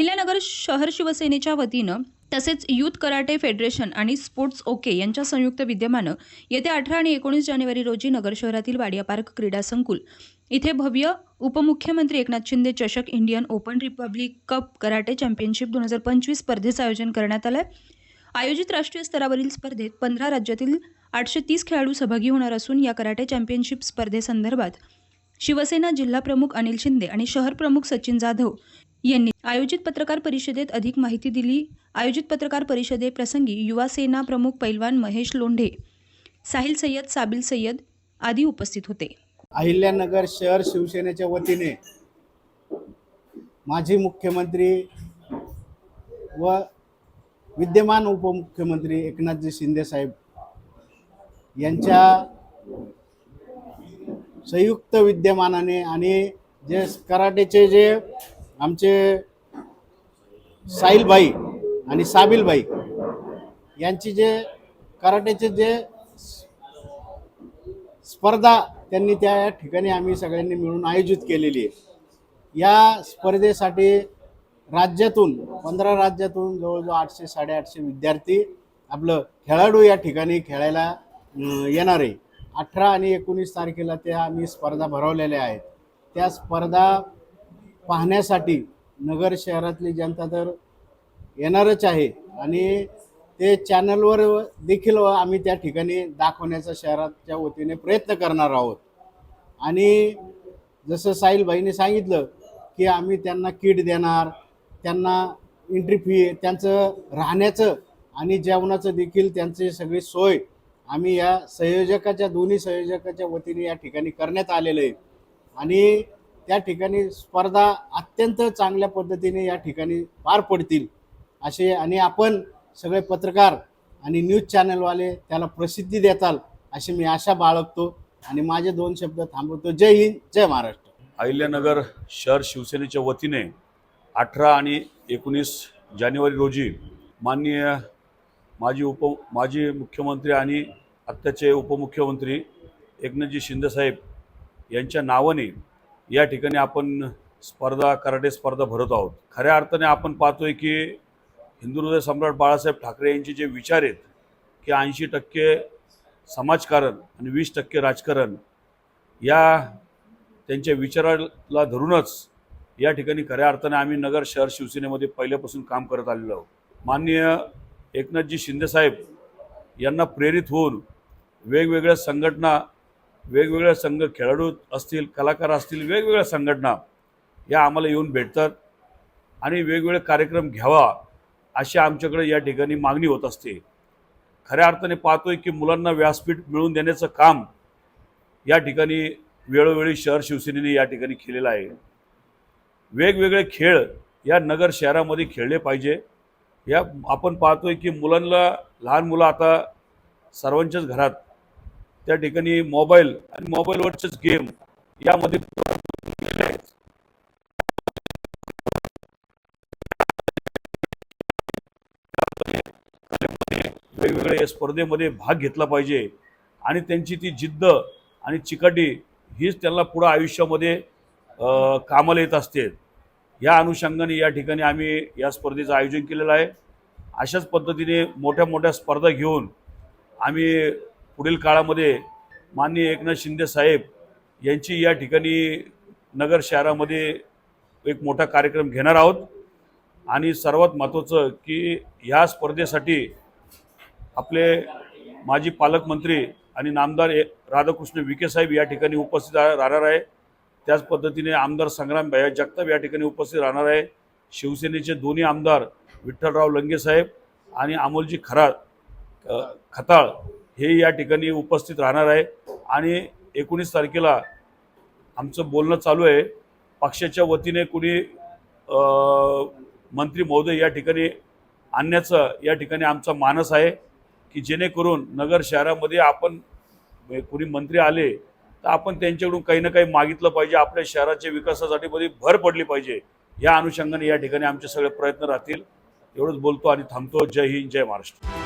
अहिल्यानगर शहर शिवसेनेच्या वतीनं तसेच युथ कराटे फेडरेशन आणि स्पोर्ट्स ओके यांच्या संयुक्त विद्यमानं येत्या अठरा आणि एकोणीस जानेवारी रोजी नगर शहरातील वाडिया पार्क क्रीडा संकुल इथे भव्य उपमुख्यमंत्री एकनाथ शिंदे चषक Indian open republic cup karate championship दोन हजार पंचवीस स्पर्धेचं आयोजन करण्यात आलं आयोजित राष्ट्रीय स्तरावरील स्पर्धेत पंधरा राज्यातील आठशे तीस खेळाडू सहभागी होणार असून या कराटे चॅम्पियनशिप स्पर्धेसंदर्भात शिवसेना जिल्हाप्रमुख अनिल शिंदे आणि शहर प्रमुख सचिन जाधव यांनी आयोजित पत्रकार परिषदेत अधिक माहिती दिली. आयोजित पत्रकार परिषदेप्रसंगी युवा सेना प्रमुख पैलवान महेश लोंढे साहिल सय्यद साबिल सय्यद आदी उपस्थित होते. अहिल्यानगर शहर शिवसेनेच्या वतीने माजी मुख्यमंत्री व विद्यमान उपमुख्यमंत्री एकनाथजी शिंदे साहेब यांच्या संयुक्त विद्यमानाने आणि जे कराटेचे जे आमचे साहिलभाई आणि साबिलभाई यांची जे कराटेचे जे स्पर्धा त्यांनी त्या ठिकाणी आम्ही सगळ्यांनी मिळून आयोजित केलेली आहे. या स्पर्धेसाठी राज्यातून पंधरा राज्यातून जवळजवळ आठशे साडेआठशे विद्यार्थी आपलं खेळाडू या ठिकाणी खेळायला येणार आहे. अठरा आणि एकोणीस तारखेला त्या आम्ही स्पर्धा भरवलेल्या आहेत. त्या स्पर्धा पाहण्यासाठी नगर शहरातली जनता तर येणारच आहे आणि ते चॅनलवर देखील आम्ही त्या ठिकाणी दाखवण्याचा शहराच्या वतीने प्रयत्न करणार आहोत. आणि जसं साहिलबाईने सांगितलं की आम्ही त्यांना किट देणार त्यांना एंट्री फी त्यांचं राहण्याचं आणि जेवणाचं देखील त्यांची सगळी सोय आम्ही या संयोजकाच्या दोन्ही संयोजकाच्या वतीने या ठिकाणी करण्यात आलेलं आहे. आणि त्या ठिकाणी स्पर्धा अत्यंत चांगल्या पद्धतीने या ठिकाणी पार पडतील असे आणि आपण सगळे पत्रकार आणि न्यूज चॅनलवाले त्याला प्रसिद्धी देताल अशी मी आशा बाळगतो. आणि माझे दोन शब्द थांबवतो. जय हिंद जय महाराष्ट्र. अहिल्यानगर शहर शिवसेनेच्या वतीने अठरा आणि एकोणीस जानेवारी रोजी माननीय माजी उप माजी मुख्यमंत्री आणि आत्ताचे उपमुख्यमंत्री एकनाथजी शिंदेसाहेब यांच्या नावाने या ठिकाणी आपण स्पर्धा कराटे स्पर्धा भरत आहोत. खऱ्या अर्थाने आपण पाहतोय की हिंदू हृदय सम्राट बाळासाहेब ठाकरे यांचे जे विचार आहेत की ऐंशी टक्के समाजकारण आणि वीस टक्के राजकारण या त्यांच्या विचाराला धरूनच या ठिकाणी खऱ्या अर्थाने आम्ही नगर शहर शिवसेनेमध्ये पहिल्यापासून काम करत आलेलो आहोत. माननीय एकनाथजी शिंदेसाहेब यांना प्रेरित होऊन वेगवेगळ्या संघटना वेगवेगळ्या संघ खेळाडू असतील कलाकार असतील वेगवेगळ्या संघटना या आम्हाला येऊन भेटतात आणि वेगवेगळे कार्यक्रम घ्यावा अशी आमच्याकडे या ठिकाणी मागणी होत असते. खऱ्या अर्थाने पाहतोय की मुलांना व्यासपीठ मिळवून देण्याचं काम या ठिकाणी वेळोवेळी शहर शिवसेनेने या ठिकाणी केलेलं आहे. वेगवेगळे खेळ या नगर शहरामध्ये खेळले पाहिजे. या आपण पाहतोय की मुलांना लहान मुलं आता सर्वांच्याच घरात त्या ठिकाणी मोबाईल आणि मोबाईलवरचेच गेम यामध्ये वेगवेगळ्या या स्पर्धेमध्ये भाग घेतला पाहिजे. आणि त्यांची ती जिद्द आणि चिकाटी हीच त्यांना पुढं आयुष्यामध्ये कामाला येत असते. या अनुषंगाने या ठिकाणी आम्ही या स्पर्धेचं आयोजन केलेलं आहे. अशाच पद्धतीने मोठ्या मोठ्या स्पर्धा घेऊन आम्ही पुढील काळामध्ये माननीय एकनाथ शिंदे साहेब यांची या ठिकाणी नगर शहरामध्ये एक मोठा कार्यक्रम घेणार आहोत. आणि सर्वात महत्त्वाचं की ह्या स्पर्धेसाठी आपले माजी पालकमंत्री आणि नामदार ए- राधाकृष्ण विखे साहेब या ठिकाणी उपस्थित राहणार आहे. त्याच पद्धतीने आमदार संग्राम भैया जगताप या ठिकाणी उपस्थित राहणार आहे. शिवसेनेचे दोन्ही आमदार विठ्ठलराव लंगे साहेब आणि अमोलजी खरा खताळ हे या ठिकाणी उपस्थित राहणार आहे. आणि एकोणीस तारखेला आमचं बोलणं चालू आहे. पक्षाच्या वतीने कुणी मंत्री महोदय या ठिकाणी आणण्याचं या ठिकाणी आमचा मानस आहे की जेणेकरून नगर शहरामध्ये आपण कुणी मंत्री आले तर आपण त्यांच्याकडून काही ना काही मागितलं पाहिजे. आपल्या शहराच्या विकासासाठी मध्ये भर पडली पाहिजे. या अनुषंगाने या ठिकाणी आमचे सगळे प्रयत्न राहतील. एवढंच बोलतो आणि थांबतो. जय हिंद जय महाराष्ट्र.